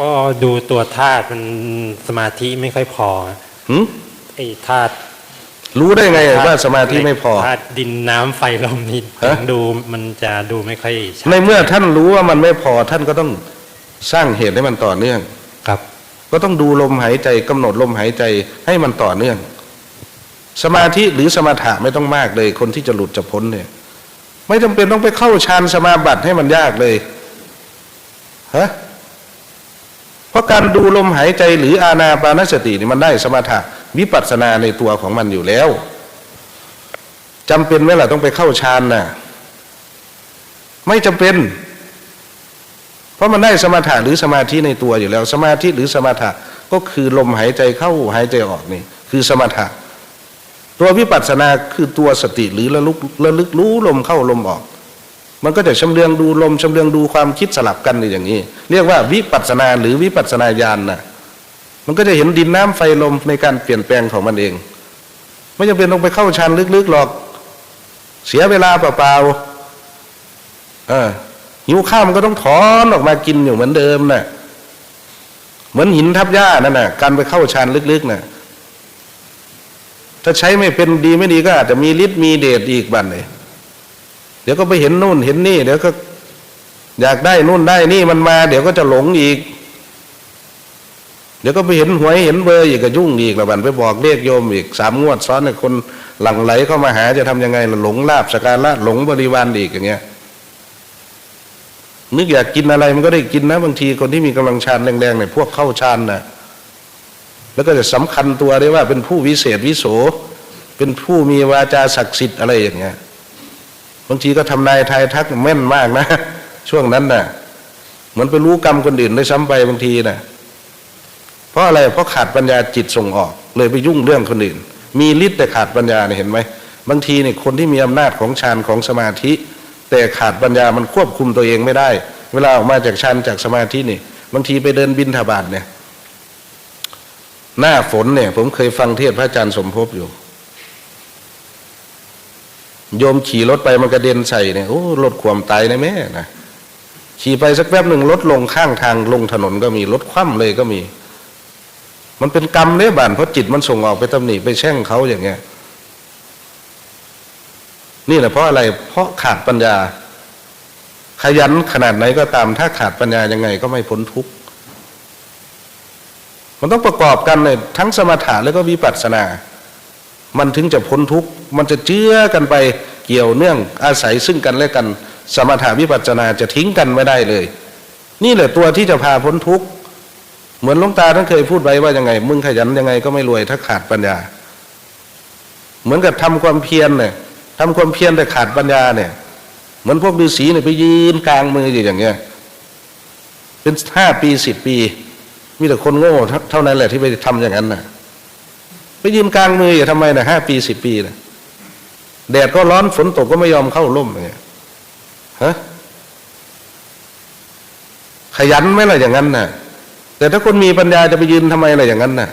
ก็ดูตัวธาตุมันสมาธิไม่ค่อยพอหืมไอ้ธาตุรู้ได้ไงว่าสมาธิไม่พอธาตุดินน้ำไฟลมนี่ฮะถึงดูมันจะดูไม่ค่อยชัดในเมื่อท่านรู้ว่ามันไม่พอท่านก็ต้องสร้างเหตุให้มันต่อเนื่องครับ ก็ต้องดูลมหายใจกำหนดลมหายใจให้มันต่อเนื่อง สมาธิหรือสมถะไม่ต้องมากเลย คนที่จะหลุดจะพ้นเนี่ย ไม่จำเป็นต้องไปเข้าฌานสมาบัติให้มันยากเลยฮะเพ ราะการดูลมหายใจหรืออานาปานสตินี่มันได้สมถะวิปัสสนาในตัวของมันอยู่แล้วจำเป็นไหมล่ะต้องไปเข้าฌานน่ะไม่จำเป็น เพราะมันได้สมถะหรือสมาธิในตัวอยู่แล้ว สมาธิหรือสมถะก็คือลมหายใจเข้าหายใจออกนี่ คือสมถะ ตัววิปัสสนาคือตัวสติหรือระลึกระลึกรู้ลมเข้าลมออก มันก็จะชำเลืองดูลมชำเลืองดูความคิดสลับกันอย่างนี้ เรียกว่าวิปัสนาหรือวิปัสนาญาณนะมันก็จะเห็นดินน้ำไฟลมในการเปลี่ยนแปลงของมันเอง ไม่จำเป็นต้องไปเข้าฌานลึกๆหรอก เสียเวลาเปล่าๆเออหิวข้าวมันก็ต้องถอนออกมากินอยู่เหมือนเดิมน่ะเหมือนหินทับหญ้านั่นน่ะการไปเข้าฌานลึกๆน่ะถ้าใช้ไม่เป็นดีไม่ดีก็อาจจะมีฤทธิ์มีเดชอีกบันเลย ดี๋ยวก็ไปเห็นนู่นเห็นนี่ เดี๋ยวก็ อยากได้นู่นได้นี่มันมา เดี๋ยวก็จะหลงอีก เดี๋ยวก็ไปเห็นหวยเห็นเบอร์อีกก็ยุ่งอีกละบันไปบอกเลขโยมอีกสามงวดซ้อนเนี่ยคนหลั่งไหลเข้ามาหาจะทำยังไงหลงลาบสการะหลงบริวารอีกอย่างเงี้ยนึกอยากกินอะไรมันก็ได้กินนะ บางทีคนที่มีกำลังฌานแรงๆเนี่ยพวกเข้าฌานน่ะแล้วก็จะสำคัญตัวได้ว่าเป็นผู้วิเศษวิโสเป็นผู้มีวาจาศักดิ์สิทธิ์อะไรอย่างเงี้ย บางทีก็ทำนายทายทักแม่นมากนะ ช่วงนั้นน่ะเหมือนไปรู้กรรมคนอื่นได้ซ้ำไปบางทีน่ะเพราะอะไรเพราะขาดปัญญาจิตส่งออก เลยไปยุ่งเรื่องคนอื่น มีฤทธิ์แต่ขาดปัญญาเนี่ยเห็นไหมบางทีเนี่ยคนที่มีอำนาจของฌานของสมาธิ แต่ขาดปัญญามันควบคุมตัวเองไม่ได้ เวลาออกมาจากฌานจากสมาธินี่ บางทีไปเดินบินทบาทเนี่ย หน้าฝนเนี่ย ผมเคยฟังเทศพระอาจารย์สมภพอยู่ โยมขี่รถไปมันกระเด็นใส่เนี่ยโอ้รถความตายนะแม่นะขี่ไปสักแป๊บหนึ่งรถลงข้างทางลงถนนก็มีรถคว่ำเลยก็มี มันเป็นกรรมเนี่ยบานเพราะจิตมันส่งออกไปตำหนิไปแช่งเขาอย่างเงี้ยนี่แหละเพราะอะไรเพราะขาดปัญญา ขยันขนาดไหนก็ตามถ้าขาดปัญญายังไงก็ไม่พ้นทุกข์มันต้องประกอบกันเลยทั้งสมถะแล้วก็วิปัสสนา มันถึงจะพ้นทุกข์มันจะเจื้อกันไปเกี่ยวเนื่องอาศัยซึ่งกันและกัน สมถะวิปัสสนาจะทิ้งกันไม่ได้เลย นี่แหละตัวที่จะพาพ้นทุกข์เหมือนลวงตาท่านเคยพูดไว้ว่ายังไง มึงขยันยังไงก็ไม่รวยถ้าขาดปัญญา เหมือนกับทำความเพียรเนี่ยทำความเพียรแต่ขาดปัญญาเนี่ยเหมือนพวกฤาษีเนี่ยไปยืนกลางมืออยู่อย่างเงี้ยเป็นห้าปีสิบปี มีแต่คนโง่เท่าเท่านั้นแหละที่ไปทำอย่างนั้นน่ะ ไปยืนกลางมืออย่าทำไมนะห้าปีสิบปีนะแดดก็ร้อนฝนตกก็ไม่ยอมเข้าร่มอย่างเงี้ยฮะขยันไหมล่ะอย่างนั้นน่ะ แต่ถ้าคนมีปัญญาจะไปยืนทำไมล่ะอย่างนั้นน่ะ